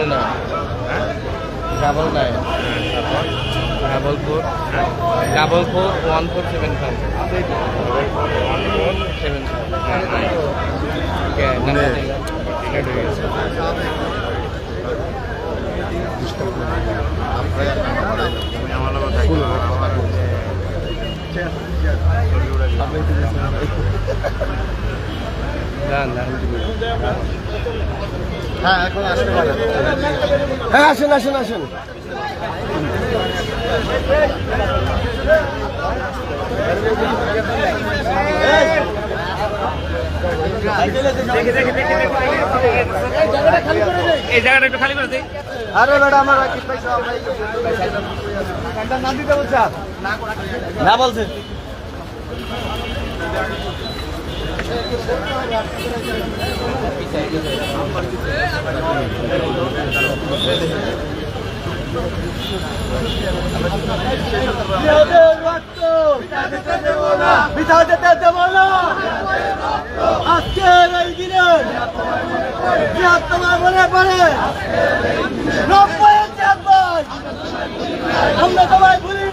Double nine double nine double four double four one four seven five seven five হয়ে। হ্যাঁ এখন আসতে পারে হ্যাঁ আসেন আসেন আসেন। এই জায়গাটা একটু খালি করে দিই। আরে বেটা আমার রাকিব ভাই ভাই নাম দিতে বলছে না বলছে। বিধাও যেতে দেব না আজকের এই দিনে বৃহত্তমা মনে পড়ে নব্বই আমরা তোমায় ভুলি